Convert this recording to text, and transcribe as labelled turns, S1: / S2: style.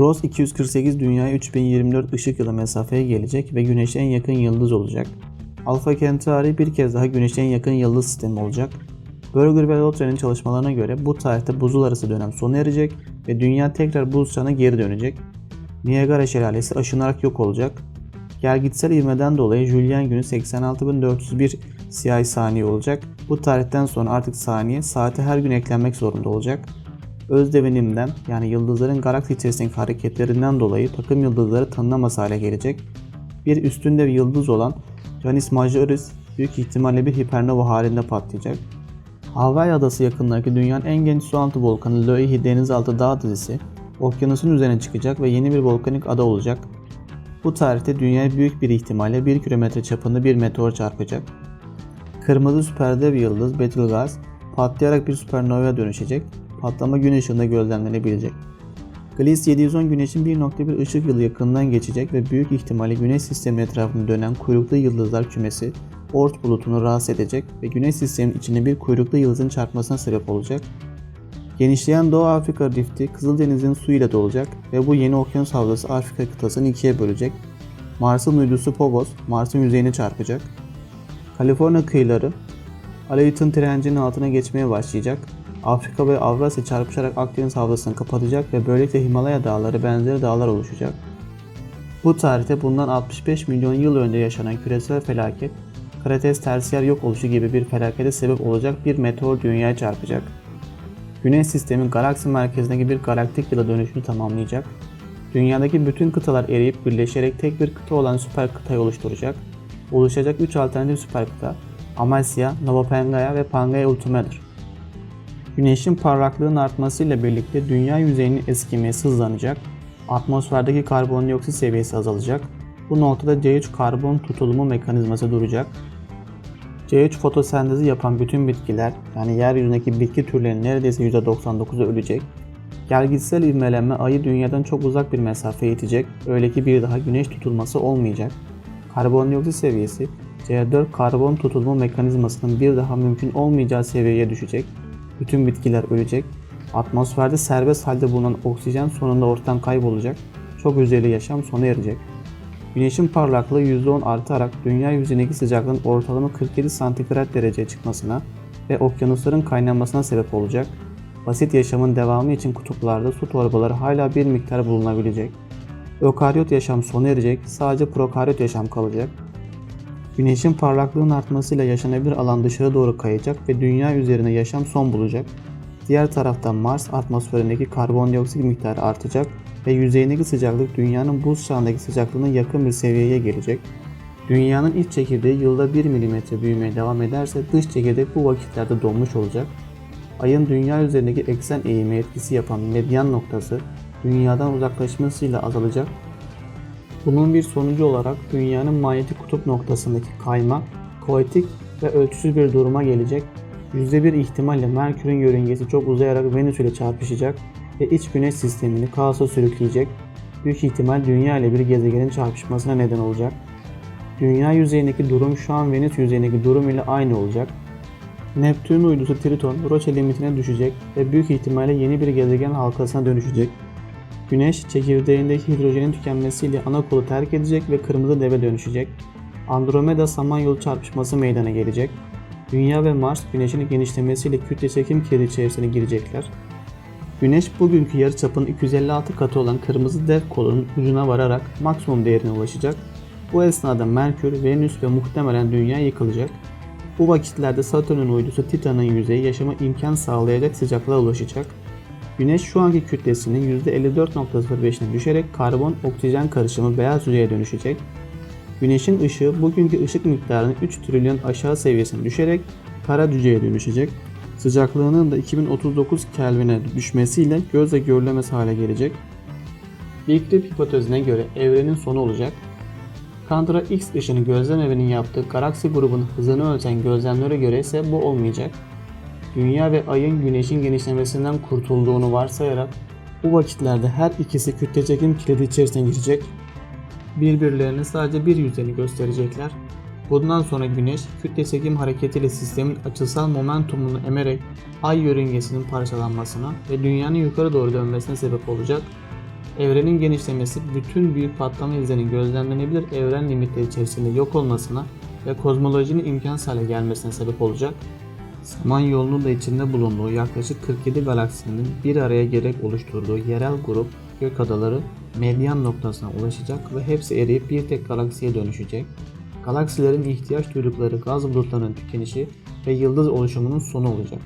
S1: Ross 248 dünyaya 3024 ışık yılı mesafeye gelecek ve Güneş'e en yakın yıldız olacak. Alpha Centauri bir kez daha Güneş'e en yakın yıldız sistemi olacak. Berger ve Lothren'in çalışmalarına göre bu tarihte buzul arası dönem sona erecek ve Dünya tekrar buz çağına geri dönecek. Niagara şelalesi aşınarak yok olacak. Gelgitsel ivmeden dolayı Julian günü 86.401 siyah saniye olacak. Bu tarihten sonra artık saniye saate her gün eklenmek zorunda olacak. Öz devinimden yani yıldızların galaksi içerisindeki hareketlerinden dolayı takım yıldızları tanınamaz hale gelecek. Bir üstünde bir yıldız olan Canis Majoris büyük ihtimalle bir hipernova halinde patlayacak. Hawaii adası yakınlarındaki dünyanın en geniş sualtı volkanı Loihi denizaltı dağ dizisi okyanusun üzerine çıkacak ve yeni bir volkanik ada olacak. Bu tarihte dünyaya büyük bir ihtimalle 1 kilometre çapında bir meteor çarpacak. Kırmızı süperdev yıldız Betelgeuse patlayarak bir süpernovaya dönüşecek. Patlama gün ışığında gözlemlenebilecek. Gliese 710 Güneş'in 1.1 ışık yılı yakınından geçecek ve büyük ihtimalle Güneş sistemi etrafında dönen kuyruklu yıldızlar kümesi Oort bulutunu rahatsız edecek ve Güneş sisteminin içine bir kuyruklu yıldızın çarpmasına sebep olacak. Genişleyen Doğu Afrika rifti Kızıldeniz'in suyuyla dolacak ve bu yeni okyanus havzası Afrika kıtasını ikiye bölecek. Mars'ın uydusu Phobos, Mars'ın yüzeyine çarpacak. Kaliforniya kıyıları Aleutian trencinin altına geçmeye başlayacak. Afrika ve Avrasya çarpışarak Akdeniz havzasını kapatacak ve böylelikle Himalaya dağları benzeri dağlar oluşacak. Bu tarihte bundan 65 milyon yıl önce yaşanan küresel felaket, Krates tersiyer yok oluşu gibi bir felakete sebep olacak bir meteor dünyaya çarpacak. Güneş sistemi galaksi merkezindeki bir galaktik yıla dönüşünü tamamlayacak. Dünyadaki bütün kıtalar eriyip birleşerek tek bir kıta olan süper kıtayı oluşturacak. Oluşacak 3 alternatif süper kıta Amasya, Nova Pangea ve Pangea Ultimadır. Güneşin parlaklığının artmasıyla birlikte dünya yüzeyinin eskimesi hızlanacak. Atmosferdeki karbondioksit seviyesi azalacak. Bu noktada C3 karbon tutulumu mekanizması duracak. C3 fotosentezi yapan bütün bitkiler yani yeryüzündeki bitki türlerinin neredeyse %99'u ölecek. Gelgitsel ivmelenme ayı dünyadan çok uzak bir mesafeye itecek. Öyle ki bir daha güneş tutulması olmayacak. Karbondioksit seviyesi C4 karbon tutulma mekanizmasının bir daha mümkün olmayacağı seviyeye düşecek. Bütün bitkiler ölecek. Atmosferde serbest halde bulunan oksijen sonunda ortadan kaybolacak. Çok hücreli yaşam sona erecek. Güneşin parlaklığı %10 artarak dünya yüzeyindeki sıcaklığın ortalama 47 santigrat dereceye çıkmasına ve okyanusların kaynamasına sebep olacak. Basit yaşamın devamı için kutuplarda su torbaları hala bir miktar bulunabilecek. Ökaryot yaşam sona erecek, sadece prokaryot yaşam kalacak. Güneşin parlaklığının artmasıyla yaşanabilir alan dışarı doğru kayacak ve dünya üzerine yaşam son bulacak. Diğer taraftan Mars atmosferindeki karbondioksit miktarı artacak ve yüzeyindeki sıcaklık dünyanın buz çağındaki sıcaklığına yakın bir seviyeye gelecek. Dünyanın iç çekirdeği yılda 1 mm büyümeye devam ederse dış çekirdek bu vakitlerde donmuş olacak. Ayın dünya üzerindeki eksen eğimi etkisi yapan medyan noktası dünyadan uzaklaşmasıyla azalacak. Bunun bir sonucu olarak dünyanın manyetik kutup noktasındaki kayma kaotik ve ölçüsüz bir duruma gelecek. %1 ihtimalle Merkür'ün yörüngesi çok uzayarak Venüs ile çarpışacak ve iç güneş sistemini kaosa sürükleyecek. Büyük ihtimal Dünya ile bir gezegenin çarpışmasına neden olacak. Dünya yüzeyindeki durum şu an Venüs yüzeyindeki durum ile aynı olacak. Neptün uydusu Triton Roche limitine düşecek ve büyük ihtimalle yeni bir gezegen halkasına dönüşecek. Güneş çekirdeğindeki hidrojenin tükenmesiyle ana kolu terk edecek ve kırmızı deve dönüşecek. Andromeda Samanyolu çarpışması meydana gelecek. Dünya ve Mars Güneş'in genişlemesiyle kütle çekim kilidi içerisine girecekler. Güneş bugünkü yarıçapının 256 katı olan kırmızı dev kolunun ucuna vararak maksimum değerine ulaşacak. Bu esnada Merkür, Venüs ve muhtemelen Dünya yıkılacak. Bu vakitlerde Satürn'ün uydusu Titan'ın yüzeyi yaşama imkan sağlayacak sıcaklığa ulaşacak. Güneş şu anki kütlesinin %54.05'ine düşerek karbon-oksijen karışımı beyaz yüzeye dönüşecek. Güneşin ışığı bugünkü ışık miktarının 3 trilyon aşağı seviyesine düşerek kara cüceye dönüşecek. Sıcaklığının da 2039 Kelvin'e düşmesiyle gözle görülemez hale gelecek. Big hipotezine göre evrenin sonu olacak. Candra X ışını gözlem evinin yaptığı galaksi grubun hızını ölçen gözlemlere göre ise bu olmayacak. Dünya ve Ay'ın Güneş'in genişlemesinden kurtulduğunu varsayarak bu vakitlerde her ikisi kütle çekim kilidi içerisine girecek. Birbirlerine sadece bir yüzlerini gösterecekler. Bundan sonra Güneş kütle çekim hareketiyle sistemin açısal momentumunu emerek Ay yörüngesinin parçalanmasına ve Dünyanın yukarı doğru dönmesine sebep olacak. Evrenin genişlemesi bütün büyük patlama izlerinin gözlemlenebilir evren limitleri içerisinde yok olmasına ve kozmolojinin imkansız hale gelmesine sebep olacak. Samanyolu'nun da içinde bulunduğu yaklaşık 47 galaksinin bir araya gerek oluşturduğu yerel grup gök adaları medyan noktasına ulaşacak ve hepsi eriyip bir tek galaksiye dönüşecek. Galaksilerin ihtiyaç duydukları gaz bulutlarının tükenişi ve yıldız oluşumunun sonu olacak.